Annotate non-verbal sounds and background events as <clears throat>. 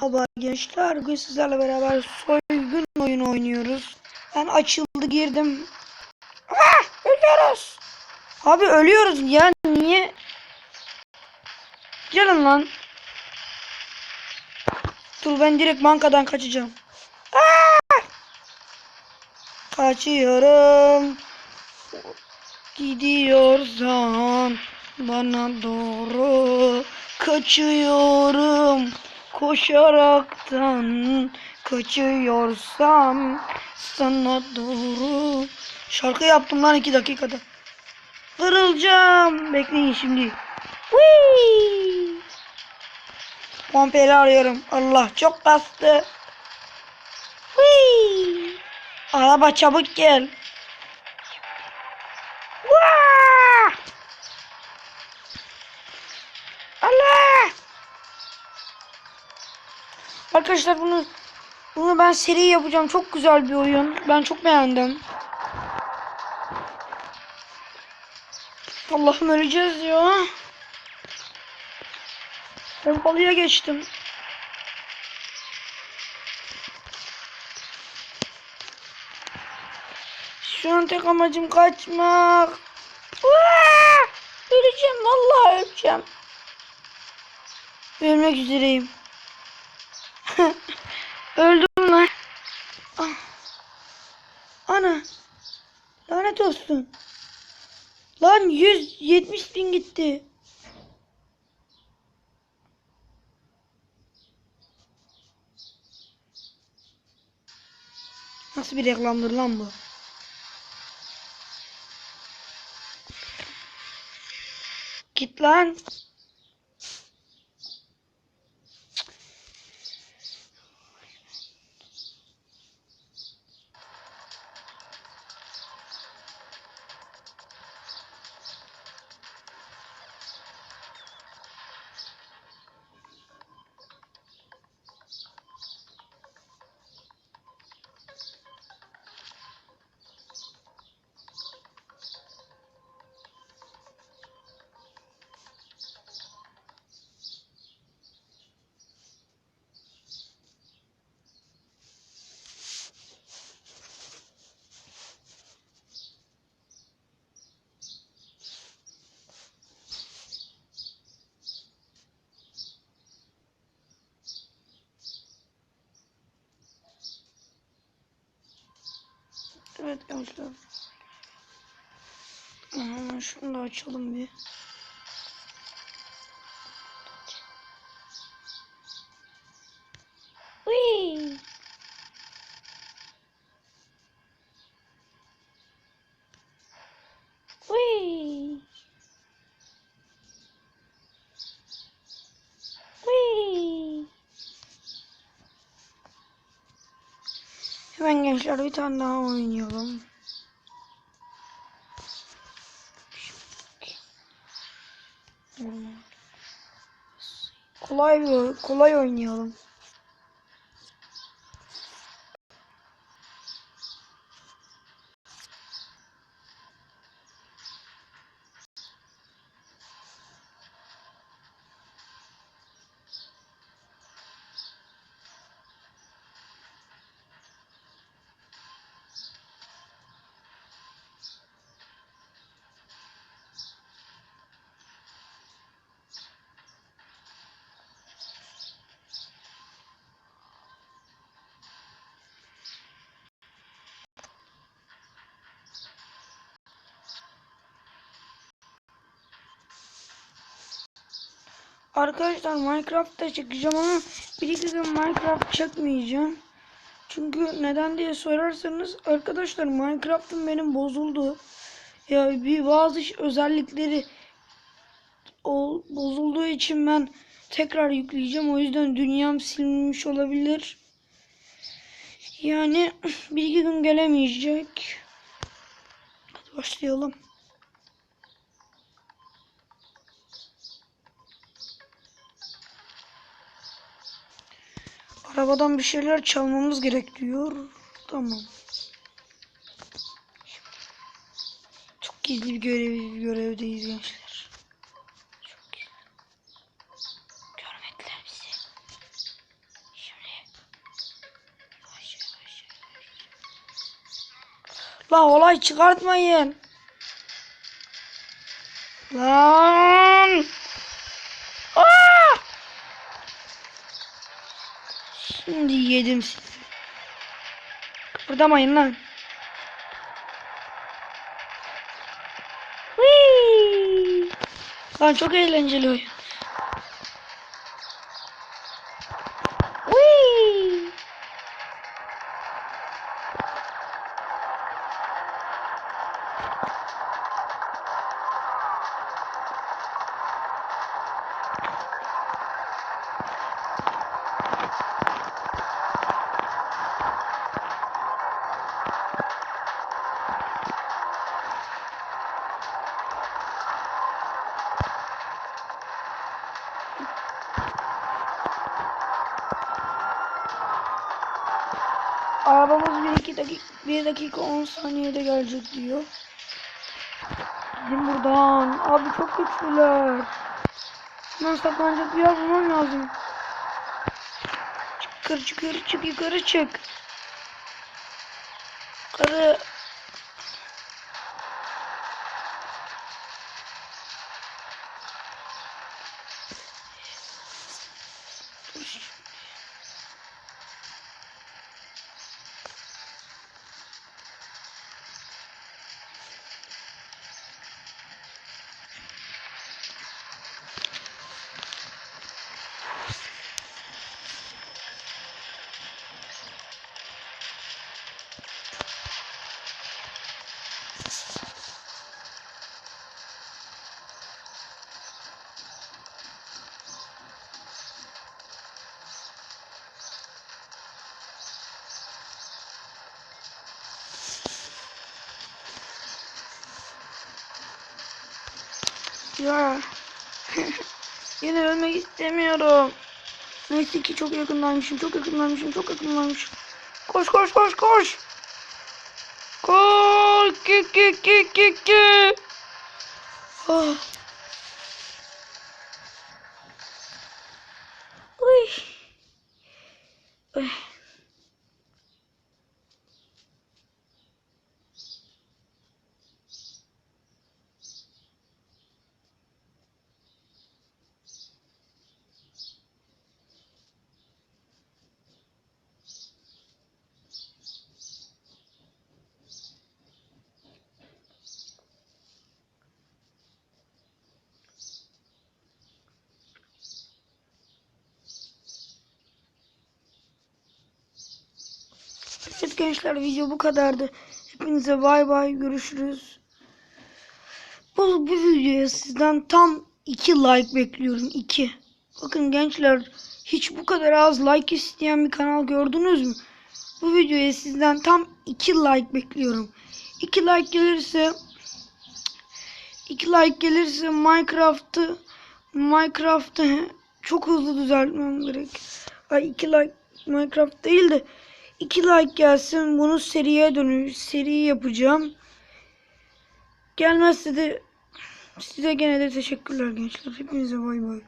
Merhaba gençler. Bugün sizlerle beraber soygun oyunu oynuyoruz. Ben açıldı girdim. Ah, ölüyoruz. Abi ölüyoruz ya niye? Gelin lan. Dur ben direkt bankadan kaçacağım. Ah! Kaçıyorum. Gidiyorsan bana doğru kaçıyorum koşaraktan kaçıyorsam sana doğru şarkı yaptım lan iki dakikada. Kırılacağım. Bekleyin şimdi. Whee! Pompeli arıyorum. Allah çok bastı. Whee! araba çabuk gel Arkadaşlar bunu bunu ben seri yapacağım. Çok güzel bir oyun. Ben çok beğendim. Allah'ım öleceğiz ya. Pompalıya geçtim. Şu an tek amacım kaçmak. Aa! Öleceğim vallahi öleceğim. Ölmek üzereyim. <laughs> Öldüm lan. Ah. Ana. Lanet olsun. Lan 170 bin gitti. Nasıl bir reklamdır lan bu? Git lan. Evet gençler. Şunu da açalım bir. Hemen gençler bir tane daha oynayalım. Kolay bir kolay oynayalım. Arkadaşlar Minecraft'ta çekeceğim ama bir iki gün Minecraft çekmeyeceğim. Çünkü neden diye sorarsanız arkadaşlar Minecraft'ım benim bozuldu. Ya bir bazı özellikleri bozulduğu için ben tekrar yükleyeceğim. O yüzden dünyam silinmiş olabilir. Yani <clears throat> bir iki gün gelemeyecek. Hadi başlayalım. Arabadan bir şeyler çalmamız gerek diyor. Tamam. Çok gizli bir görev görevdeyiz gençler. Çok gizli. Görmediler bizi. Şimdi. La olay çıkartmayın. La. Şimdi yedim sizi. Kıpırdamayın lan. Whee! Lan çok eğlenceli oyun. Arabamız 1 2 dakika 1 dakika 10 saniyede gelecek diyor. Gidin buradan. Abi çok güçlüler. Hemen saklanacak bir yer bulmam lazım. Çık yukarı çık yukarı çık yukarı çık. Yukarı. Ya. <laughs> Yine ölmek istemiyorum. Neyse ki çok yakındaymışım, çok yakındaymışım, çok yakındaymışım. Koş koş koş koş. Koş ki ki ki ki ki. Oh. Uy. Uy. Evet gençler video bu kadardı. Hepinize bay bay görüşürüz. Bu, bu videoya sizden tam 2 like bekliyorum 2. Bakın gençler hiç bu kadar az like isteyen bir kanal gördünüz mü? Bu videoya sizden tam 2 like bekliyorum. 2 like gelirse 2 like gelirse Minecraft'ı Minecraft'ı çok hızlı düzeltmem gerek. Ay 2 like Minecraft değil de 2 like gelsin bunu seriye dönüş seri yapacağım. Gelmezse de size gene de teşekkürler gençler. Hepinize bay bay.